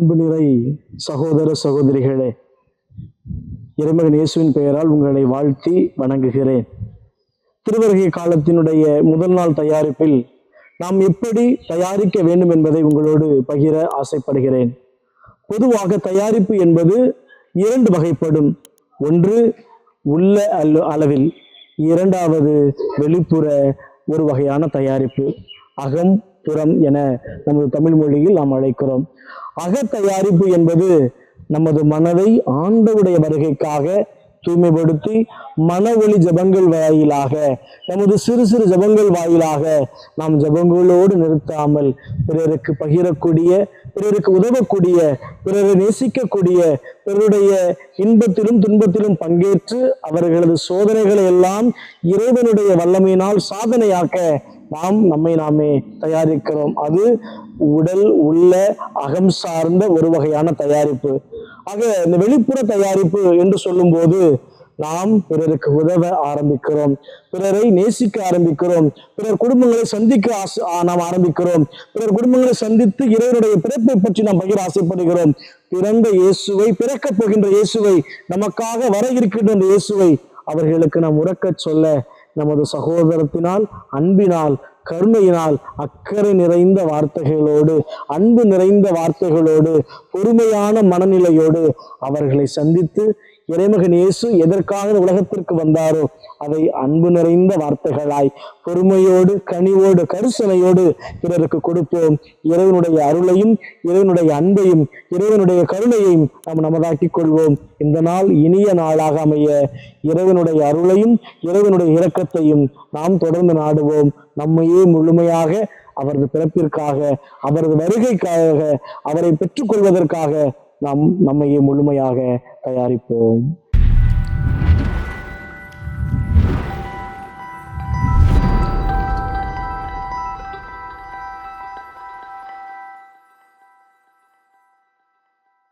அன்பு நிறை சகோதர சகோதரிகளே இறைமகன் இயேசுவின் பெயரால் உங்களை வாழ்த்தி வணங்குகிறேன். திருவருகை காலத்தினுடைய முதல் நாள் தயாரிப்பில் நாம் எப்படி தயாரிக்க வேண்டும் என்பதை உங்களோடு பகிர ஆசைப்படுகிறேன். பொதுவாக தயாரிப்பு என்பது இரண்டு வகைப்படும். ஒன்று உள்ள அல்ல அளவில். இரண்டாவது வெளிப்புற ஒரு வகையான தயாரிப்பு. அகம் புறம் என நமது தமிழ் மொழியில் நாம் அழைக்கிறோம். அகத் தயாரிப்பு என்பது நமது மனதை ஆண்டவுடைய வருகைக்காக தூய்மைப்படுத்தி மன ஜபங்கள் வாயிலாக நமது சிறு சிறு ஜபங்கள் வாயிலாக நாம் ஜபங்களோடு நிறுத்தாமல் பிறருக்கு பகிரக்கூடிய பிறருக்கு உதவக்கூடிய பிறரை நேசிக்கக்கூடிய பிறருடைய இன்பத்திலும் துன்பத்திலும் பங்கேற்று அவர்களது சோதனைகளை எல்லாம் இறைவனுடைய வல்லமையினால் சாதனையாக்க நாம் நம்மை நாமே தயாரிக்கிறோம். அது உடல் உள்ள அகம் சார்ந்த ஒரு வகையான தயாரிப்பு. ஆக இந்த வெளிப்புற தயாரிப்பு என்று சொல்லும்போது நாம் பிறருக்கு உதவ ஆரம்பிக்கிறோம். பிறரை நேசிக்க ஆரம்பிக்கிறோம். பிறர் குடும்பங்களை சந்திக்க ஆசை நாம் ஆரம்பிக்கிறோம். பிறர் குடும்பங்களை சந்தித்து இறைவனுடைய பிறப்பை பற்றி நாம் பகிர ஆசைப்படுகிறோம். பிறந்த இயேசுவை பிறக்கப் போகின்ற இயேசுவை நமக்காக வர இருக்கின்ற இயேசுவை அவர்களுக்கு நாம் உறக்கச் சொல்ல நமது சகோதரத்தினால் அன்பினால் கருணையினால் அக்கறை நிறைந்த வார்த்தைகளோடு அன்பு நிறைந்த வார்த்தைகளோடு பொறுமையான மனநிலையோடு அவர்களை சந்தித்து இறைமகன் இயேசு எதற்காக உலகத்திற்கு வந்தாரோ அதை அன்பு நிறைந்த வார்த்தைகளாய் பொறுமையோடு கனிவோடு கருசனையோடு பிறருக்கு கொடுப்போம். இறைவனுடைய அருளையும் இறைவனுடைய அன்பையும் இறைவனுடைய கருணையையும் நாம் நமதாக்கிக் கொள்வோம். இந்த நாள் இனிய நாளாக அமைய இறைவனுடைய அருளையும் இறைவனுடைய இரக்கத்தையும் நாம் தொடர்ந்து நாடுவோம். நம்மை நம்மையே முழுமையாக அவரது பிறப்பிற்காக அவரது வருகைக்காக அவரை பெற்றுக்கொள்வதற்காக நாம் நம்மையே முழுமையாக தயாரிப்போம்.